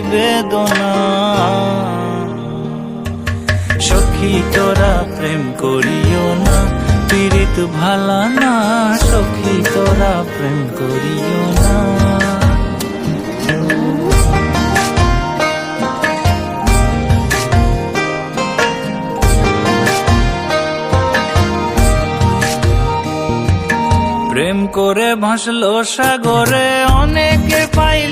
বেদনা। সখী তোরা প্রেম করিও না, পীড়িত ভালা না। সখী তোরা প্রেম করিও না। প্রেম করে ভাসলো সাগরে, অনেকে কুল